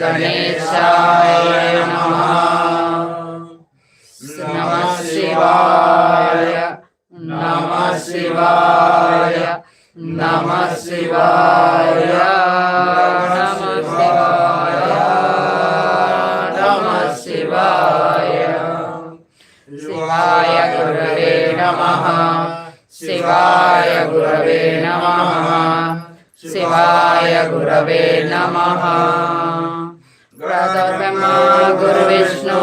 गणेशाय नमः शिवाय नमः शिवाय नमः शिवाय नमः शिवाय नमः शिवाय शिवाय गुरवे नमः शिवाय गुरवे नमः शिवाय गुरवे नमः। गुरु गुरुविष्णु,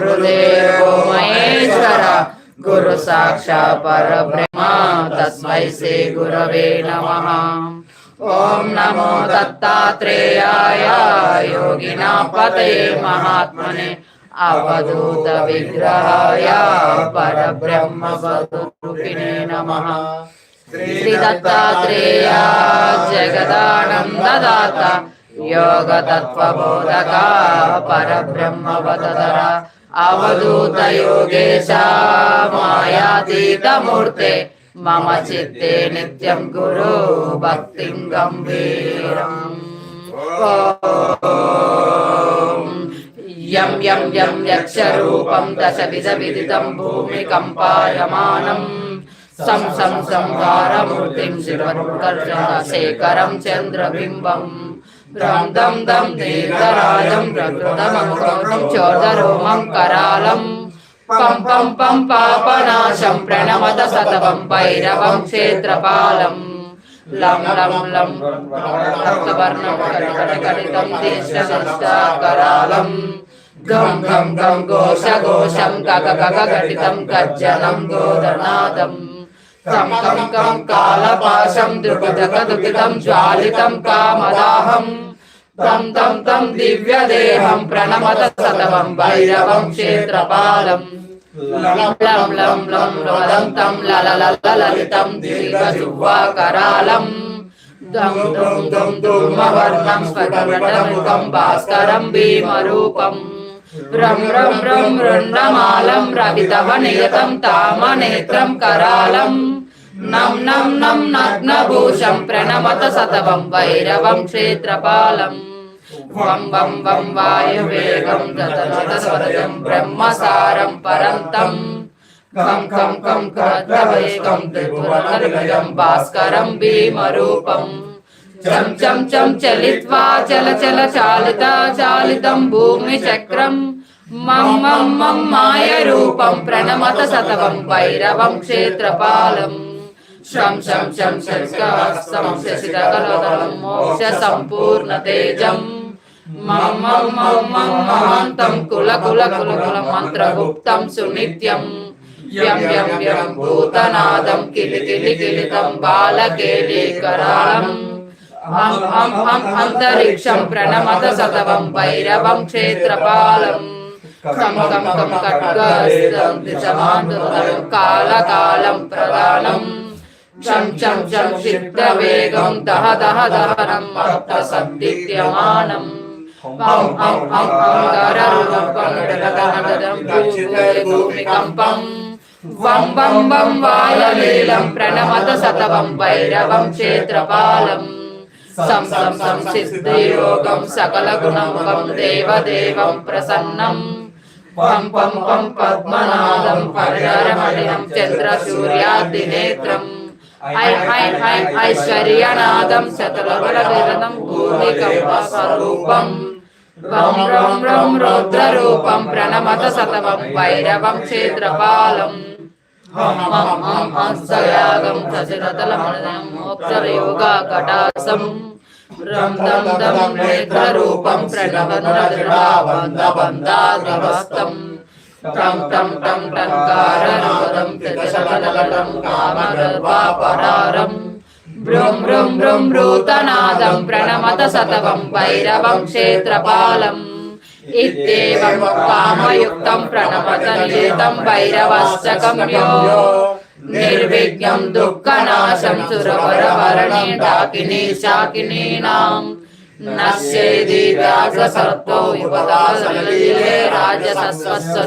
गुरुदेवो महेश्वर, गुरु साक्षात् परब्रह्मा, तस्मै श्री गुरवे नमः। ओं नमो दत्तात्रेयाय योगिना पते महात्मने, अवधूत विग्रहाय परब्रह्म स्वरूपिणे नमः। పరబ్రహ్మ వదర అవధూత యోగేశ మాయాతీత మూర్తే మమ చిత్తే నిత్యం గురు భక్తిం గంభీరం ఓం యం యం యం యక్షరూపం దశ విధ విదితం చంద్రబింబం. రం దం దం దీర్ఘరాజం ప్రకృతమముఖం చోదరోమం కరాళం. పం పం పం పాపనాశం ప్రణమత సతవం భైరవం క్షేత్రపాలం. లం లం లం రక్తవర్ణం గం గం గం ఘోష ఘోషం గగ గగ ఘటితం గర్జనం గోదనాదం. కం కం కం కాలపాశం దుర్గదక జ్వాలితం కామదాహం. తం తం తం దివ్యదేహం ప్రణమత సతవం భైరవం క్షేత్రపాలం లం లం లం లం లలలలలితం దీర్ఘజుహ్వాకరాలం దం భాస్కరం భీమరూపం. రం రం రం రుండమాలం రవితవ నియతం తామనేత్రం కరాలం. నం నం నం నగ్నభూషం ప్రణమత సతవం వైరవం క్షేత్రపాలం. వం వం వం వాయువేగం గతనత గతనతస్వరం బ్రహ్మసారం పరంతం. కం కం కం కద్రవేగం త్రిపురం భాస్కరం భీమరూపం. చం చం చం చలిత్వా చల చల చాలిత చాలితం భూమి చక్రం. మం మం మం మాయ రూపం ప్రణమత సతవం భైరవం క్షేత్రపాలం. శం శం శం శస్కహస్తం శశితకలదలం మోక్ష సంపూర్ణ తేజం. మం మం మం మం మహాంతం కుల కుల కుల కుల మంత్రగుప్తం సునిత్యం. యం యం యం భూతనాదం కిలి కిలి కిలితం బాలకేళీకరాళం. అంతరిక్షం ప్రణమత సతవం భైరవం క్షేత్రపాలం. కం కం కాలకాలం ప్రధానం. చం చం చం సిద్ధవేగం దహ దహ దహనం మత్తసద్దిత్యమానం హం హం హం హం వం వం వం వాయలీలం ప్రణమత సతవం భైరవం క్షేత్రపాలం. సం సం సం సిద్ధియోగం సకల గుణముఖం దేవదేవం ప్రసన్నం పం పం పం పద్మనాదం పరిహరమణినం చంద్ర సూర్యాదినేత్రం ఐ ఐ ఐ ఐశ్వర్యనాదం శతలవరవిరదం స్వరూపం రం రం రం రౌద్రరూపం ప్రణమత సతవం భైరవం క్షేత్రపాలం హం హం హం కటాసం రం దం దం టం టం టం ప్రణమత సతవం భైరవం క్షేత్రపాలం. ఇత్యేవం కామయుక్తం ప్రణమత నియతం భైరవశ్చకం యో నిర్విఘ్నం దుఃఖనాశం సురవరవరణే డాకినీ శాకినీనాం నశ్యేది వ్యాససర్పో యువదాసలే రాజసస్వస్వ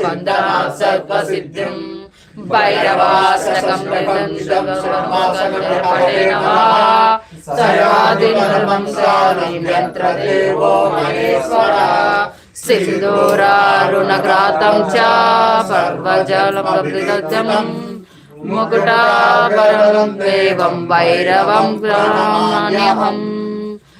వందనా సర్వసిద్ధిం భైరవాసకం సర్వాదిధర్మం సానంత్ర దేవో మహేశ్వర సింధూరారుణగ్రాతం చ సర్వజలమృతం ముకుటాభరణం దేవం వైరవం గ్రహణ్యహం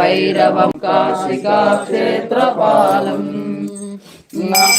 వైరవం కాశికా క్షేత్రపాలం నమో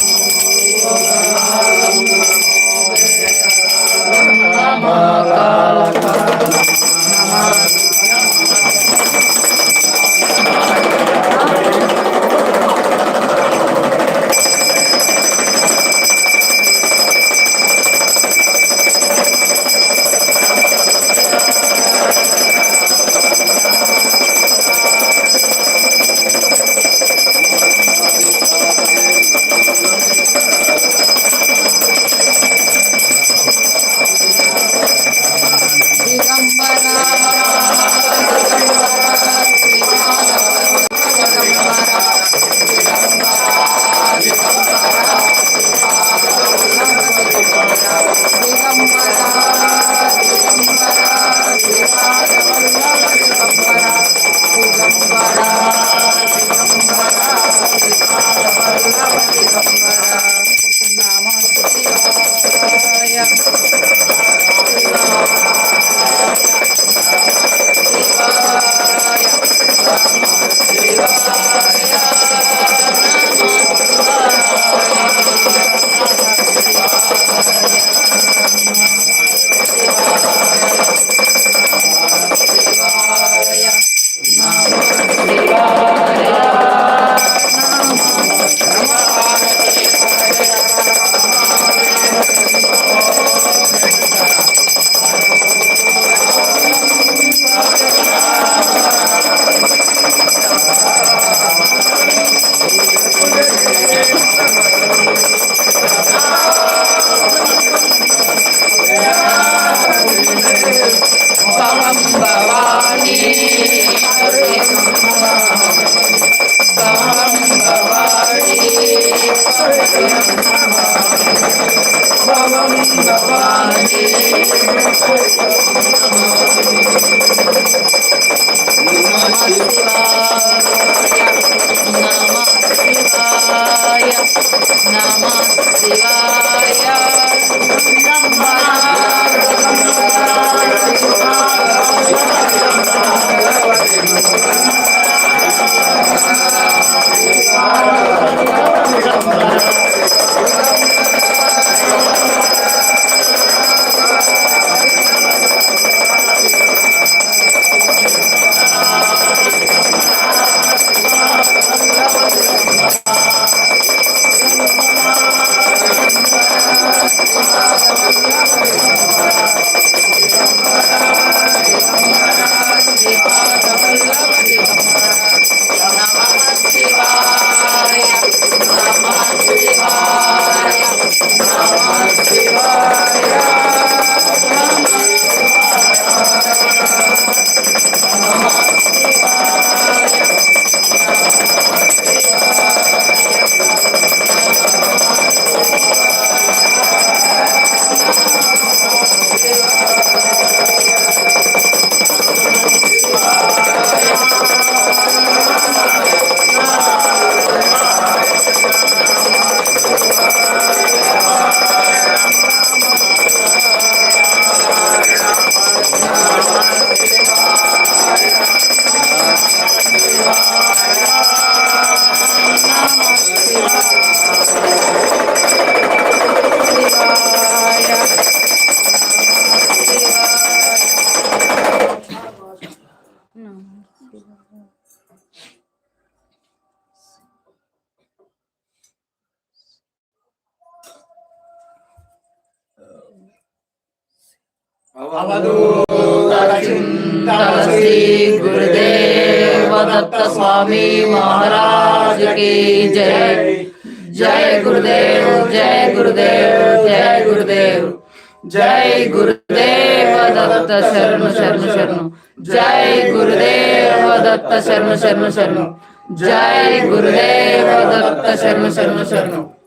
गुरुदेव दत्त स्वामी महाराज की जय। जय गुरुदेव जय गुरुदेव जय गुरुदेव। जय गुरुदेव दत्त शरण शरण शरण। जय गुरुदेव दत्त शरण शरण शरण। जय गुरुदेव दत्त शरण शरण शरण।